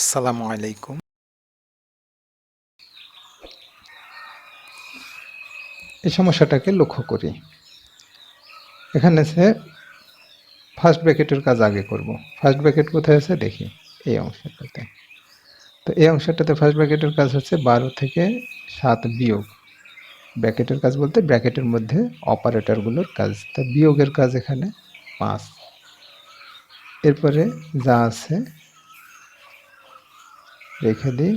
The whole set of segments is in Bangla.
আসসালামু আলাইকুম। এই সমস্যাটাকে লক্ষ্য করি। এখানে আছে ফার্স্ট ব্র্যাকেটের কাজ আগে করব। ফার্স্ট ব্র্যাকেট কোথায় আছে? দেখি। এই অংশটাতে। তো এই অংশটাতে ফার্স্ট ব্র্যাকেটের কাজ হচ্ছে বারো থেকে সাত বিয়োগ। ব্র্যাকেটের কাজ বলতে ব্র্যাকেটের মধ্যে অপারেটরগুলোর কাজ। তা বিয়োগের কাজ এখানে পাঁচ। এরপরে যা আছে রেখে দিই।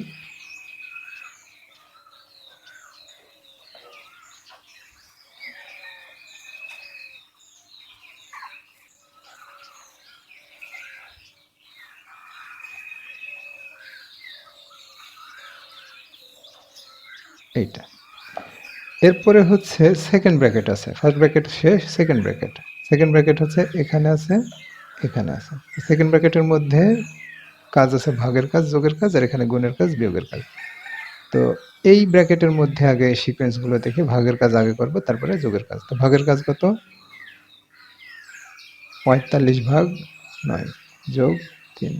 এইটা। এরপরে হচ্ছে সেকেন্ড ব্র্যাকেট আছে। ফার্স্ট ব্র্যাকেট শেষ সেকেন্ড ব্র্যাকেট সেকেন্ড ব্র্যাকেট হচ্ছে এখানে আছে এখানে আছে। সেকেন্ড ব্র্যাকেটের মধ্যে কাজ আছে ভাগের কাজ, যোগের কাজ, আর এখানে গুণের কাজ, বিয়োগের কাজ। তো এই ব্র্যাকেটের মধ্যে আগে সিকোয়েন্সগুলো দেখে ভাগের কাজ আগে করব, তারপরে যোগের কাজ। তো ভাগের কাজ কত? পঁয়তাল্লিশ ভাগ নয়, যোগ তিন।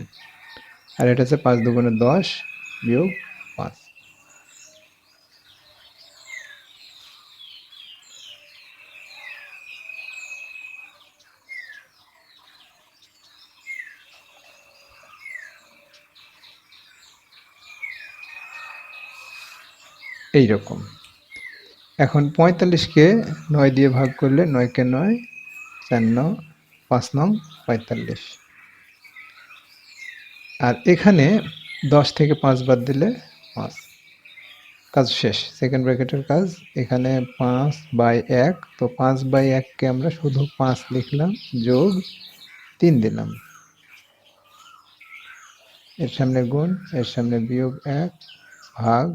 আর এটা হচ্ছে পাঁচ দুগুণে দশ, বিয়োগ পাঁচ এই রকম এখন পঁয়তাল্লিশকে নয় দিয়ে ভাগ করলে নয়কে নয়, চার ন, পাঁচ নং, পঁয়তাল্লিশ। আর এখানে দশ থেকে পাঁচ বাদ দিলে পাঁচ। কাজ শেষ সেকেন্ড ব্র্যাকেটের কাজ। এখানে পাঁচ বাই এক, তো পাঁচ বাই এককে আমরা শুধু পাঁচ লিখলাম, যোগ তিন দিলাম। এর সামনে গুণ, এর সামনে বিয়োগ এক, ভাগ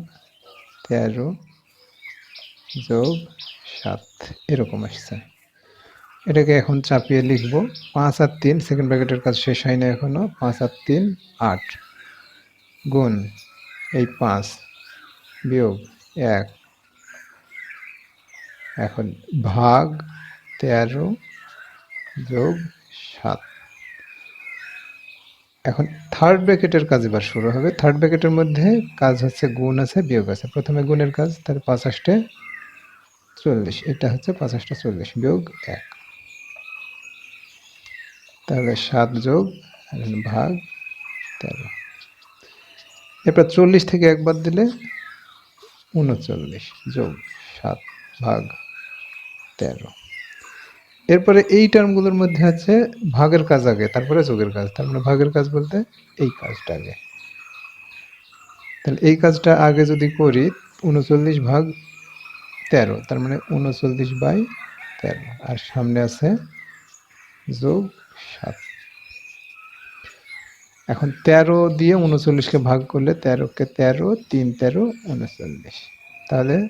তেরো যোগ সাত, এরকম আসছে। এটাকে এখন চাপিয়ে লিখব। পাঁচ আর তিন সেকেন্ড ব্র্যাকেটের কাজ শেষ হয় না এখনও। পাঁচ আর তিন, আট। গুণ এই পাঁচ বিয়োগ এক। এখন ভাগ তেরো যোগ সাত। এখন থার্ড ব্র্যাকেটের কাজ এবার শুরু হবে। থার্ড ব্র্যাকেটের মধ্যে কাজ হচ্ছে গুণ আছে, বিয়োগ আছে। প্রথমে গুণের কাজ, তার পাঁচাশটে চল্লিশ। এটা হচ্ছে পাঁচাশটা চল্লিশ, বিয়োগ এক। তাহলে সাত যোগ ভাগ তেরো। এরপর চল্লিশ থেকে একবার দিলে উনচল্লিশ যোগ সাত ভাগ তেরো। এরপরে এই টার্মগুলোর মধ্যে আছে ভাগের কাজ আগে, তারপরে যোগের কাজ। তার মানে ভাগের কাজ বলতে এই কাজটা আগে। তাহলে এই কাজটা আগে যদি করি, উনচল্লিশ ভাগ তেরো, তার মানে উনচল্লিশ বাই তেরো। আর সামনে আছে যোগ সাত। এখন তেরো দিয়ে উনচল্লিশকে ভাগ করলে তেরোকে তেরো, তিন তেরো, উনচল্লিশ। তাহলে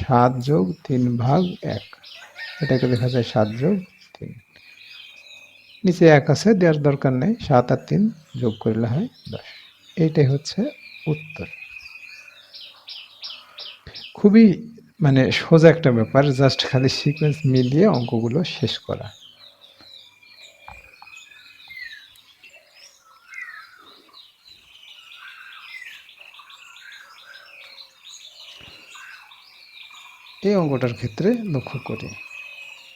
সাত যোগ তিন ভাগ এক। এটাকে লেখা যায় সাত যোগ তিন। নিচে এক আছে, দেওয়ার দরকার নেই, সাত আর তিন যোগ করলে হয় দশ। এইটাই হচ্ছে উত্তর। খুবই মানে সোজা একটা ব্যাপার, জাস্ট খালি সিকোয়েন্স মিলিয়ে অঙ্কগুলো শেষ করা। এই অঙ্কটার ক্ষেত্রে লক্ষ্য করি।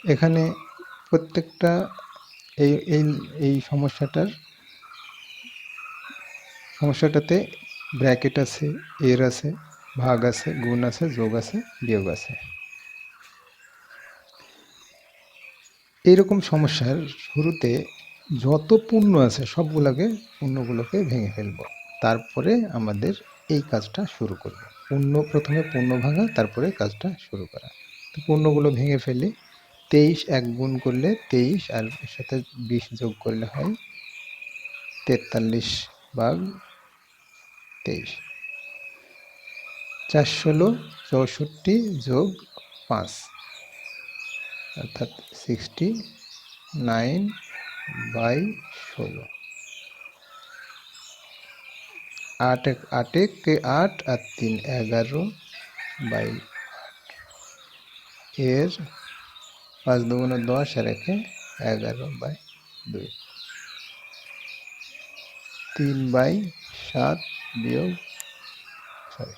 এখানে প্রত্যেকটা এই এই এই সমস্যাটার, সমস্যাটাতে ব্র্যাকেট আছে, এর আছে, ভাগ আছে, গুণ আছে, যোগ আছে, বিয়োগ আছে। এইরকম সমস্যার শুরুতে যত পূর্ণ আছে সবগুলোকে, পূর্ণগুলোকে ভেঙে ফেলব। তারপরে আমাদের এই কাজটা শুরু করব। পূর্ণ প্রথমে পূর্ণ ভাঙা, তারপরে কাজটা শুরু করা। তো পূর্ণগুলো ভেঙে ফেলি তেইশ এক গুণ করলে তেইশ আর সাথে বিশ যোগ করলে হয় তেতাল্লিশ ভাগ তেইশ। চার ষোলো চৌষট্টি যোগ পাঁচ, অর্থাৎ সিক্সটি নাইন বাই ষোলো। আট এক, আট একে আট আর তিন এগারো বাই আট। এর পাঁচ দুগুণে দশ আর একে এগারো বাই দুই। তিন বাই সাত বিয়োগ সরি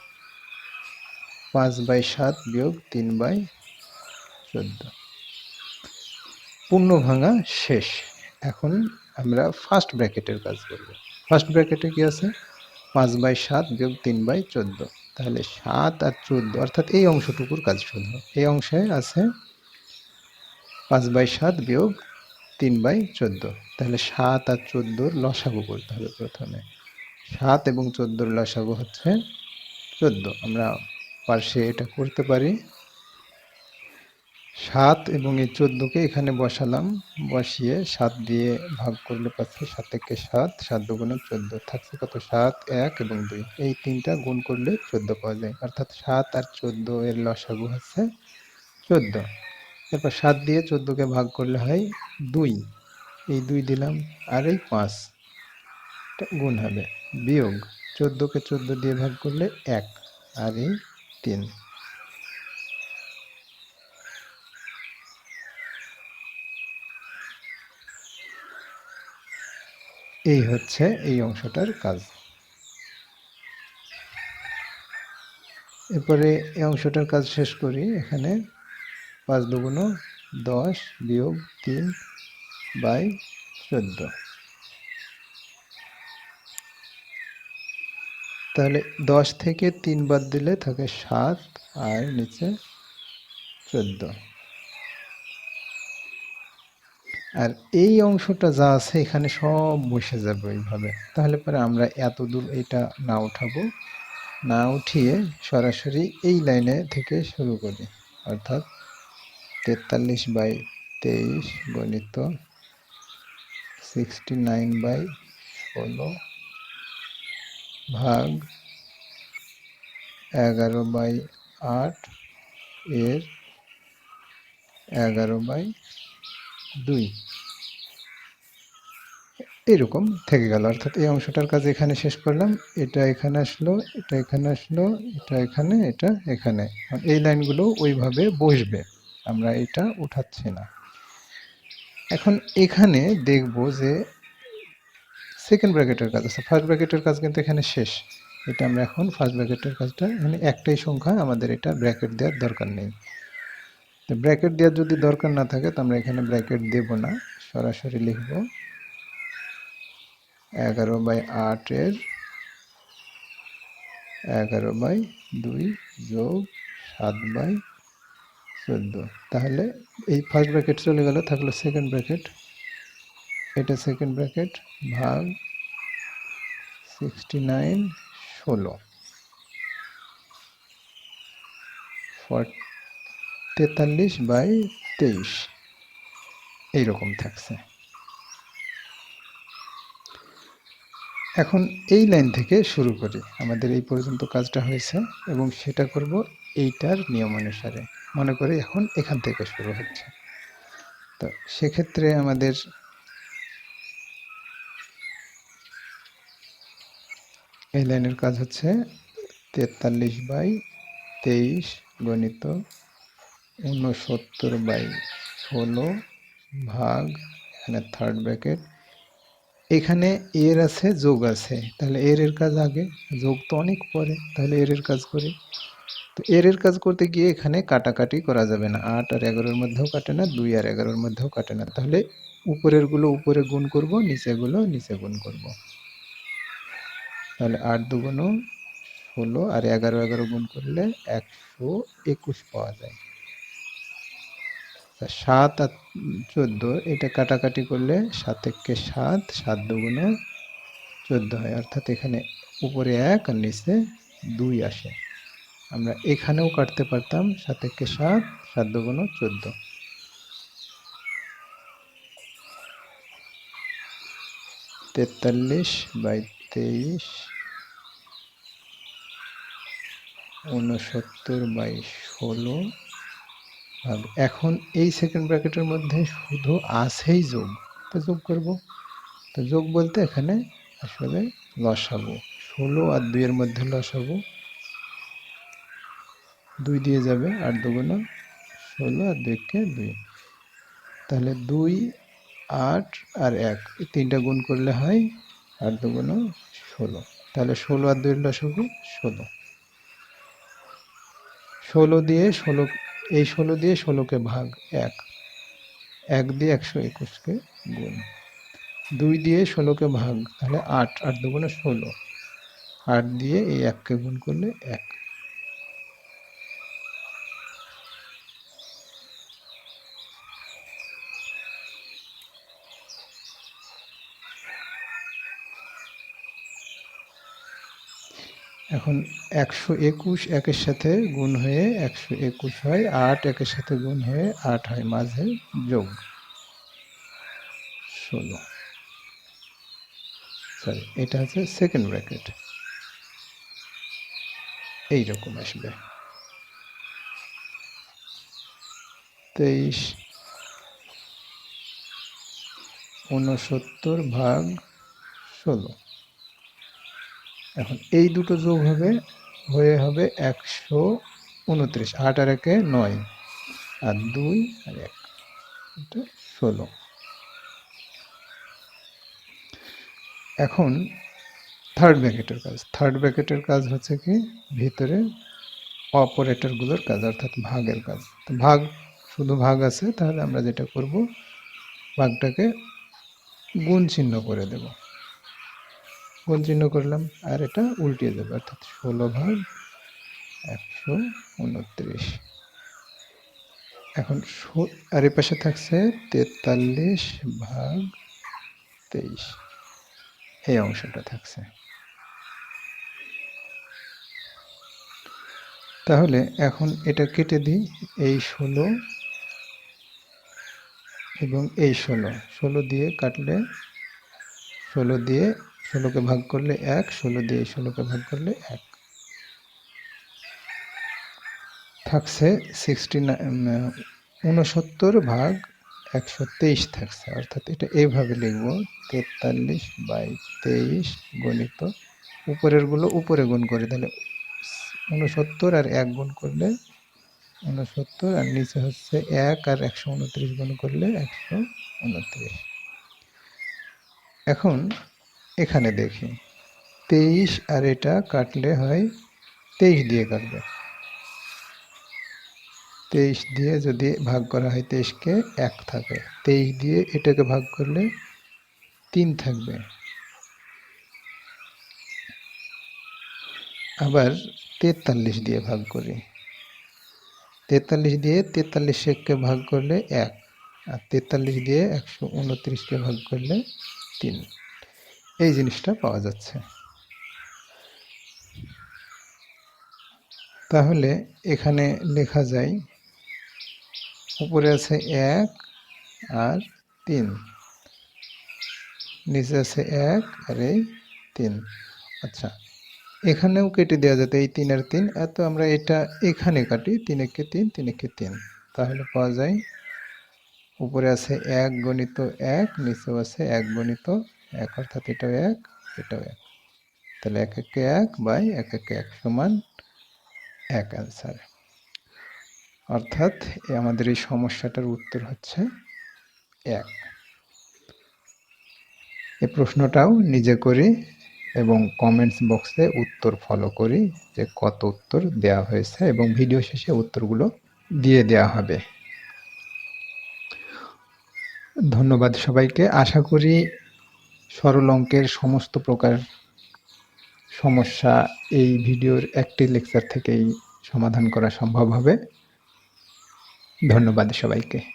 পাঁচ বাই সাত বিয়োগ তিন বাই চোদ্দ। পূর্ণ ভাঙা শেষ। এখন আমরা ফার্স্ট ব্র্যাকেটের কাজ করব। ফার্স্ট ব্র্যাকেটে কি আছে? পাঁচ বাই সাত বিয়োগ তিন বাই চোদ্দ। তাহলে সাত আর চোদ্দ, অর্থাৎ এই অংশটুকুর কাজ শুধু। এই অংশে আছে পাঁচ বাই সাত বিয়োগ তিন বাই চোদ্দ। তাহলে সাত আর চোদ্দোর লসাগু করতে হবে প্রথমে। সাত এবং চোদ্দোর লসাগু হচ্ছে চোদ্দ। আমরা পার্শ্বে এটা করতে পারি। সাত এবং এই চোদ্দোকে এখানে বসালাম। বসিয়ে সাত দিয়ে ভাগ করলে পাচ্ছে সাত থেকে সাত সাত দুগুণে চোদ্দ। থাকছে কত? সাত, এক এবং দুই। এই তিনটা গুণ করলে চোদ্দ পাওয়া যায়। অর্থাৎ সাত আর চোদ্দ এর লসাগু হচ্ছে চোদ্দ। এরপর সাত দিয়ে চোদ্দোকে ভাগ করলে হয় দুই। এই দুই দিলাম আর এই পাঁচ। গুণ হবে। বিয়োগ চোদ্দোকে চোদ্দ দিয়ে ভাগ করলে এক আর এই তিন। এই হচ্ছে এই অংশটার কাজ। এরপরে এই অংশটার কাজ শেষ করি। এখানে পাঁচ দুগুণ দশ বিয়োগ তিন বাই চোদ্দ। তাহলে দশ থেকে তিন বাদ দিলে থাকে সাত, আর নিচে চোদ্দ। আর এই অংশটা যা আছে এখানে সব বসে যাবে ওইভাবে তাহলে পরে আমরা এত দূর এটা না উঠাবো, না উঠিয়ে সরাসরি এই লাইনে থেকে শুরু করি, অর্থাৎ তেতাল্লিশ বাই তেইশ গণিত সিক্সটি নাইন বাই ষোলো ভাগ এগারো বাই আট এর এগারো বাই দুই। এরকম থেকে গেল। অর্থাৎ এই অংশটার কাজ এখানে শেষ করলাম। এটা এখানে আসলো, এটা এখানে আসলো, এটা এখানে এটা এখানে। এই লাইনগুলো ওইভাবে বসবে। আমরা এটা উঠাচ্ছি না। এখন এখানে দেখব যে সেকেন্ড ব্র্যাকেটের কাজ আছে। ফার্স্ট ব্র্যাকেটের কাজ কিন্তু এখানে শেষ। এটা আমরা এখন ফার্স্ট ব্র্যাকেটের কাজটা এখানে একটাই সংখ্যা, আমাদের এটা ব্র্যাকেট দেওয়ার দরকার নেই। তো ব্র্যাকেট দেওয়ার যদি দরকার না থাকে, তো আমরা এখানে ব্র্যাকেট দেব না। সরাসরি লিখব এগারো বাই আটের এগারো বাই দুই যোগ সাত বাই চোদ্দ। তাহলে এই ফার্স্ট ব্র্যাকেট চলে গেল, থাকল সেকেন্ড ব্র্যাকেট এটা সেকেন্ড ব্র্যাকেট ভাগ সিক্সটি নাইন ষোলো তেতাল্লিশ বাই তেইশ। এইরকম থাকছে। এখন এই লাইন থেকে শুরু করি। আমাদের এই পর্যন্ত কাজটা হয়েছে এবং সেটা করব এইটার নিয়ম অনুসারে মনে করি এখন এখান থেকে শুরু হচ্ছে। তো সেক্ষেত্রে আমাদের এই লাইনের কাজ হচ্ছে তেতাল্লিশ বাই তেইশ গণিত উনসত্তর বাই ষোলো ভাগ এখানে থার্ড ব্র্যাকেট এখানে এর আছে, যোগ আছে। তাহলে এর এর কাজ আগে, যোগ তো অনেক পরে, তাহলে এর এর কাজ করি। তো এর এর কাজ করতে গিয়ে এখানে কাটাকাটি করা যাবে না। আট আর এগারোর মধ্যেও কাটে না, দুই আর এগারোর মধ্যেও কাটে না। তাহলে উপরেরগুলো উপরে গুণ করব নিচেগুলো নিচে গুণ করব। তাহলে আট দুগুণ ষোলো আর এগারো এগারো গুণ করলে একশো একুশ পাওয়া যায়। সাত আর চোদ্দ, এটা কাটাকাটি করলে সাত একে সাত সাত দুগুণ চোদ্দ হয়। অর্থাৎ এখানে উপরে এক আর নিচে দুই আসে। আমরা এখানেও কাটতে পারতাম সাত একে সাত সাত দুগুণ চোদ্দ। তেতাল্লিশ বাই তেইশ উনসত্তর বাই ষোলো। এখন এই সেকেন্ড ব্র্যাকেটের মধ্যে শুধু আছেই যোগ। তো যোগ করব? তো যোগ বলতে এখানে আসলে লসাবো ষোলো আর দুইয়ের মধ্যে লসাবো দুই দিয়ে যাবে আর দুগুণ ষোলো আর দুইকে দুই। তাহলে দুই, আট আর এক তিনটা গুণ করলে হয় আট দুগুণ ষোলো। তাহলে ষোলো আর দুই লসাগু ষোলো। ষোলো দিয়ে ষোলো, এই ষোলো দিয়ে ষোলোকে ভাগ এক। এক দিয়ে একশো একুশকে গুণ। দুই দিয়ে ষোলোকে ভাগ, তাহলে আট আট দুগুণে ষোলো। আট দিয়ে এই এককে গুণ করলে এক। এখন একশো একুশ একের সাথে গুণ হয়ে একশো একুশ হয়, আট একের সাথে গুণ হয়ে আট হয়, মাঝে যোগ। ষোলো। সরি এটা হচ্ছে সেকেন্ড ব্র্যাকেট এইরকম আসবে। তেইশ, ঊনসত্তর ভাগ ষোলো। এখন এই দুটো যোগ হবে, হয়ে হবে একশো উনত্রিশ, আট আর একে নয়, আর দুই আর এক ষোলো। এখন থার্ড ব্র্যাকেটের কাজ থার্ড ব্র্যাকেটের কাজ হচ্ছে কি? ভিতরে অপারেটরগুলোর কাজ, অর্থাৎ ভাগের কাজ। তো ভাগ, শুধু ভাগ আছে, তাহলে আমরা যেটা করব, ভাগটাকে গুণ চিহ্ন করে দেব। গুণ চিহ্ন করলাম, আর এটা উল্টিয়ে দেবে, অর্থাৎ ষোলো ভাগ একশো উনত্রিশ। এখন আর এ পাশে থাকছে তেতাল্লিশ ভাগ তেইশ। এই অংশটা থাকছে। তাহলে এখন এটা কেটে দিই, এই ষোলো এবং এই ষোলো। ষোলো দিয়ে কাটলে, ষোলো দিয়ে ষোলোকে ভাগ করলে এক, ষোলো দিয়ে ষোলোকে ভাগ করলে এক। থাকছে সিক্সটি উনসত্তর ভাগ একশো তেইশ থাকছে। অর্থাৎ এটা এইভাবে লিখব, তেতাল্লিশ বাই তেইশ গণিত উপরেরগুলো উপরে গুণ করে। তাহলে উনসত্তর আর এক গুণ করলে উনসত্তর আর নিচে হচ্ছে এক আর একশো উনত্রিশ গুণ করলে একশো উনত্রিশ। এখন এখানে দেখি। তেইশ, আর এটা কাটলে হয় তেইশ দিয়ে কাটবে। তেইশ দিয়ে যদি ভাগ করা হয়, তেইশকে এক থাকে। তেইশ দিয়ে এটাকে ভাগ করলে তিন থাকবে। আবার তেতাল্লিশ দিয়ে ভাগ করি। তেতাল্লিশ দিয়ে তেতাল্লিশ এককে ভাগ করলে এক, আর তেতাল্লিশ দিয়ে একশো উনত্রিশকে ভাগ করলে তিন। এই জিনিসটা পাওয়া যাচ্ছে। তাহলে এখানে লেখা যায়, উপরে আছে এক আর তিন। নিচে আছে এক আর এই তিন। আচ্ছা এখানেও কেটে দেওয়া যেত এই তিন আর তিন। এত আমরা এটা এখানে কাটি, তিন একে তিন তিন একে তিন। তাহলে পাওয়া যায়, উপরে আছে এক গণিত এক, নিচেও আছে এক গণিত এক অর্থাৎ এটাও এক এটাও এক। তাহলে এক একে এক বাই এক একে এক সমান এক অ্যান্সার অর্থাৎ আমাদের এই সমস্যাটার উত্তর হচ্ছে এক। এই প্রশ্নটাও নিজে করি এবং কমেন্টস বক্সে উত্তর ফলো করি যে কত উত্তর দেওয়া হয়েছে এবং ভিডিও শেষে উত্তরগুলো দিয়ে দেওয়া হবে। ধন্যবাদ সবাইকে। আশা করি সরল অঙ্কের সমস্ত প্রকার সমস্যা এই ভিডিওর একটি লেকচার থেকেই সমাধান করা সম্ভব হবে। ধন্যবাদ সবাইকে।